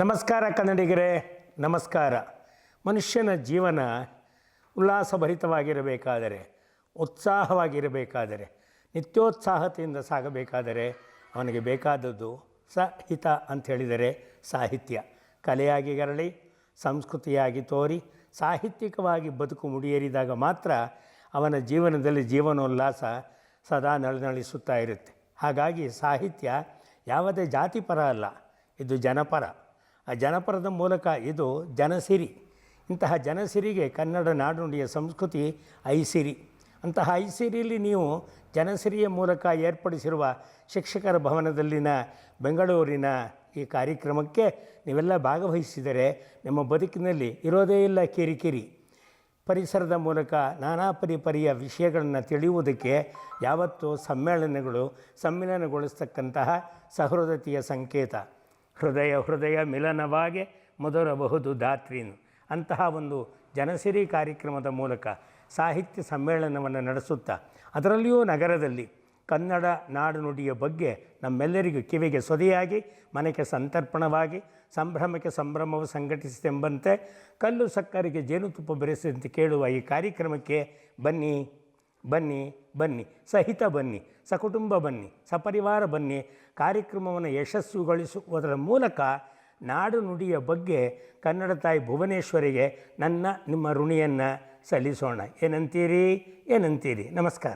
ನಮಸ್ಕಾರ ಕನ್ನಡಿಗರೇ, ನಮಸ್ಕಾರ. ಮನುಷ್ಯನ ಜೀವನ ಉಲ್ಲಾಸಭರಿತವಾಗಿರಬೇಕಾದರೆ, ಉತ್ಸಾಹವಾಗಿರಬೇಕಾದರೆ, ನಿತ್ಯೋತ್ಸಾಹತೆಯಿಂದ ಸಾಗಬೇಕಾದರೆ ಅವನಿಗೆ ಬೇಕಾದದ್ದು ಸಹಿತ ಅಂತ ಹೇಳಿದರೆ ಸಾಹಿತ್ಯ. ಕಲೆಯಾಗಿ ಗರಳಿ ಸಂಸ್ಕೃತಿಯಾಗಿ ತೋರಿ, ಸಾಹಿತ್ಯಿಕವಾಗಿ ಬದುಕು ಮುಡಿಯೇರಿದಾಗ ಮಾತ್ರ ಅವನ ಜೀವನದಲ್ಲಿ ಜೀವನೋಲ್ಲಾಸ ಸದಾ ನಳನಳಿಸುತ್ತಾ ಇರುತ್ತೆ. ಹಾಗಾಗಿ ಸಾಹಿತ್ಯ ಯಾವುದೇ ಜಾತಿಪರ ಅಲ್ಲ, ಇದು ಜನಪರ. ಆ ಜನಪದದ ಮೂಲಕ ಇದು ಜನಸಿರಿ. ಇಂತಹ ಜನಸಿರಿಗೆ ಕನ್ನಡ ನಾಡುನುಡಿಯ ಸಂಸ್ಕೃತಿ ಐಸಿರಿ. ಅಂತಹ ಐಸಿರಿಯಲ್ಲಿ ನೀವು ಜನಸಿರಿಯ ಮೂಲಕ ಏರ್ಪಡಿಸಿರುವ ಶಿಕ್ಷಕರ ಭವನದಲ್ಲಿನ ಬೆಂಗಳೂರಿನ ಈ ಕಾರ್ಯಕ್ರಮಕ್ಕೆ ನೀವೆಲ್ಲ ಭಾಗವಹಿಸಿದರೆ ನಿಮ್ಮ ಬದುಕಿನಲ್ಲಿ ಇರೋದೇ ಇಲ್ಲ ಕಿರಿಕಿರಿ. ಪರಿಸರದ ಮೂಲಕ ನಾನಾ ಪರಿಪರಿಯ ವಿಷಯಗಳನ್ನು ತಿಳಿಯುವುದಕ್ಕೆ ಯಾವತ್ತೂ ಸಮ್ಮೇಳನಗಳು ಸಮ್ಮಿಲನಗೊಳಿಸ್ತಕ್ಕಂತಹ ಸಹೃದತೆಯ ಸಂಕೇತ. ಹೃದಯ ಹೃದಯ ಮಿಲನವಾಗಿ ಮೊದಲಬಹುದು ಧಾತ್ರಿನು. ಅಂತಹ ಒಂದು ಜನಸಿರಿ ಕಾರ್ಯಕ್ರಮದ ಮೂಲಕ ಸಾಹಿತ್ಯ ಸಮ್ಮೇಳನವನ್ನು ನಡೆಸುತ್ತಾ, ಅದರಲ್ಲಿಯೂ ನಗರದಲ್ಲಿ ಕನ್ನಡ ನಾಡು ನುಡಿಯ ಬಗ್ಗೆ ನಮ್ಮೆಲ್ಲರಿಗೂ ಕಿವಿಗೆ ಸೊದೆಯಾಗಿ ಮನೆಗೆ ಸಂತರ್ಪಣವಾಗಿ, ಸಂಭ್ರಮಕ್ಕೆ ಸಂಭ್ರಮವು ಸಂಘಟಿಸಿದೆಂಬಂತೆ ಕಲ್ಲು ಸಕ್ಕರೆಗೆ ಜೇನುತುಪ್ಪ ಬೆರೆಸಿದಂತೆ ಕೇಳುವ ಈ ಕಾರ್ಯಕ್ರಮಕ್ಕೆ ಬನ್ನಿ. ಬನ್ನಿ ಬನ್ನಿ, ಸಹಿತ ಬನ್ನಿ, ಸಕುಟುಂಬ ಬನ್ನಿ, ಸಪರಿವಾರ ಬನ್ನಿ, ಕಾರ್ಯಕ್ರಮವನ್ನು ಯಶಸ್ಸುಗೊಳಿಸುವುದರ ಮೂಲಕ ನಾಡು ನುಡಿಯ ಬಗ್ಗೆ ಕನ್ನಡ ತಾಯಿ ಭುವನೇಶ್ವರಿಗೆ ನನ್ನ ನಿಮ್ಮ ಋಣಿಯನ್ನು ಸಲ್ಲಿಸೋಣ. ಏನಂತೀರಿ? ಏನಂತೀರಿ? ನಮಸ್ಕಾರ.